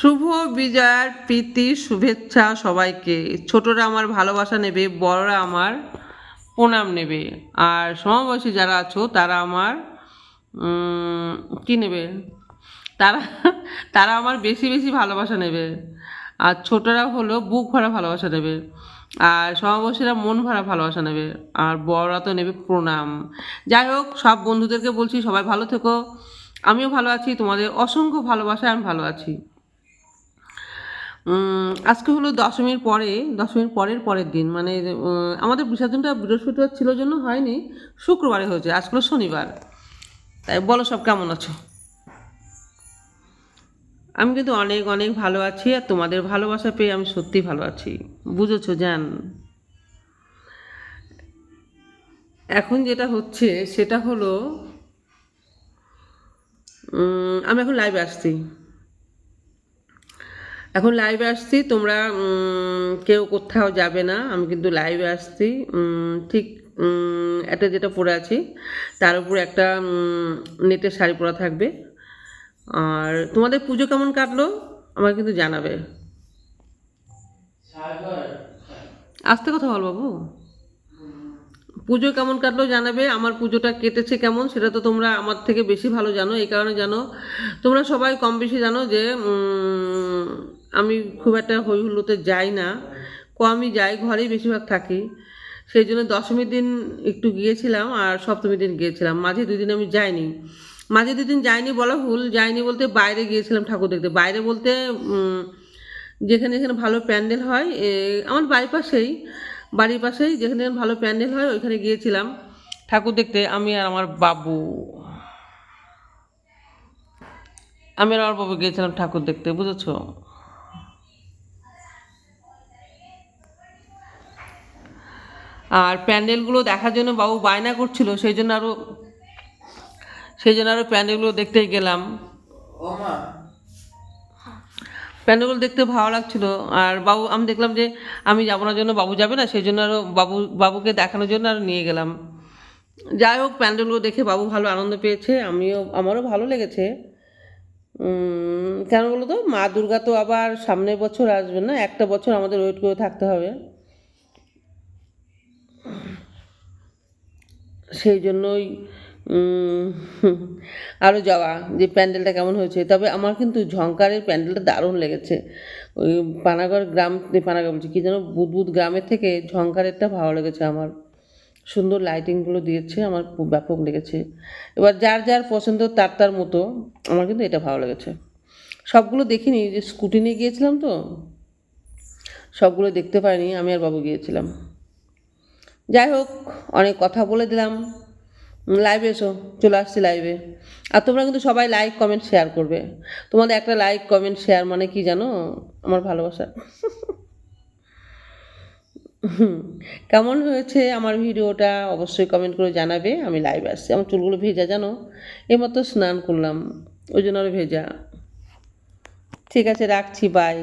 শুভ বিজয়ার প্রীতি, শুভেচ্ছা সবাইকে। ছোটরা আমার ভালোবাসা নেবে, বড়রা আমার প্রণাম নেবে। আর সমবয়সী যারা আছো, তারা আমার কি নেবে? তারা তারা আমার বেশি বেশি ভালোবাসা নেবে। আর ছোটরা হলো বুক ভরা ভালোবাসা নেবে। আর সমবয়সীরা মন ভরা ভালোবাসা নেবে। আর বড়রা তো নেবে প্রণাম। যাই হোক, সব বন্ধুদেরকে বলছি, সবাই ভালো থেকো। আমিও ভালো আছি, তোমাদের অসংখ্য ভালোবাসায় আমি ভালো আছি। আজকে হলো দশমীর পরে, দশমীর পরের পরের দিন মানে আমাদের বিসর্জনটা বৃহস্পতিবার ছিল জন্য হয়নি, শুক্রবারে হয়েছে আজকে হলো শনিবার। তাই বলো সব কেমন আছো? আমি কিন্তু অনেক অনেক ভালো আছি, আর তোমাদের ভালোবাসা পেয়ে আমি সত্যি ভালো আছি। বুঝেছ, জান? এখন যেটা হচ্ছে, সেটা হলো আমি এখন লাইভে আসছি। এখন লাইভে আসছি তোমরা কেউ কোথাও যাবে না আমি কিন্তু লাইভে আসছি। ঠিক একটা যেটা পরে আছি তার উপর একটা নেটের শাড়ি পরা থাকবে। আর তোমাদের পুজো কেমন কাটলো? আমাকে কিন্তু জানাবে। আস্তে কথা বল বাবু। পুজো কেমন কাটলো জানাবে আমার পুজোটা কেটেছে কেমন সেটা তো তোমরা আমার থেকে বেশি ভালো জানো এই কারণে জানো। তোমরা সবাই কম বেশি জানো যে আমি খুব একটা হই হুল্লোতে যাই না। কমই যাই, ঘরেই বেশিরভাগ থাকি। সেই জন্য দশমীর দিন একটু গিয়েছিলাম আর সপ্তমীর দিন গিয়েছিলাম। মাঝে দুই দিন আমি যাইনি। মাঝে দুদিন যাইনি বলা ভুল, যাইনি বলতে বাইরে গিয়েছিলাম ঠাকুর দেখতে। বাইরে বলতে যেখানে যেখানে ভালো প্যান্ডেল হয় আমার বাড়ির পাশেই বাড়ির পাশেই যেখানে যেখানে ভালো প্যান্ডেল হয়, ওইখানে গিয়েছিলাম ঠাকুর দেখতে। আমি আর আমার বাবু। আমি আর আমার বাবু গিয়েছিলাম ঠাকুর দেখতে, বুঝেছ? আর প্যান্ডেলগুলো দেখার জন্য বাবু বায়না করছিল সেই জন্য আরও সেই জন্য আরও প্যান্ডেলগুলো দেখতেই গেলাম। প্যান্ডেলগুলো দেখতে ভালো লাগছিল আর বাবু আমি দেখলাম যে আমি যাব না জন্য বাবু যাবে না সেই জন্য আরও বাবু বাবুকে দেখানোর জন্য আরও নিয়ে গেলাম। যাই হোক প্যান্ডেলগুলো দেখে বাবু ভালো আনন্দ পেয়েছে আমিও আমারও ভালো লেগেছে। কেন বলো তো মা দুর্গা তো আবার সামনের বছর আসবে না একটা বছর আমাদের ওয়েট করে থাকতে হবে। সেই জন্যই আরও যাওয়া, যে প্যান্ডেলটা কেমন হয়েছে। তবে আমার কিন্তু ঝঙ্কারের প্যান্ডেলটা দারুণ লেগেছে। ওই পানাগড় গ্রাম পানাগড় বলছি, কী যেন বুদবুদ গ্রামের থেকে ঝঙ্কারেরটা ভালো লেগেছে আমার। সুন্দর লাইটিংগুলো দিয়েছে, আমার ব্যাপক লেগেছে। এবার যার যার পছন্দ, তার তার মতো, আমার কিন্তু এটা ভালো লেগেছে। সবগুলো দেখিনি যে স্কুটি নিয়ে গিয়েছিলাম তো, সবগুলো দেখতে পাইনি, আমি আর বাবু গিয়েছিলাম। যাই হোক, অনেক কথা বলে দিলাম। লাইভে এসো, চলে আসছি লাইভে আর তোমরা কিন্তু সবাই লাইক কমেন্ট শেয়ার করবে। তোমাদের একটা লাইক কমেন্ট শেয়ার মানে কি জানো? আমার ভালোবাসা। কেমন হয়েছে আমার ভিডিওটা? অবশ্যই কমেন্ট করে জানাবে। আমি লাইভে আসছি। আমার চুলগুলো ভেজা, জানো? এইমাত্র স্নান করলাম। ওই জন্য আরও ভেজা। ঠিক আছে, রাখছি বাই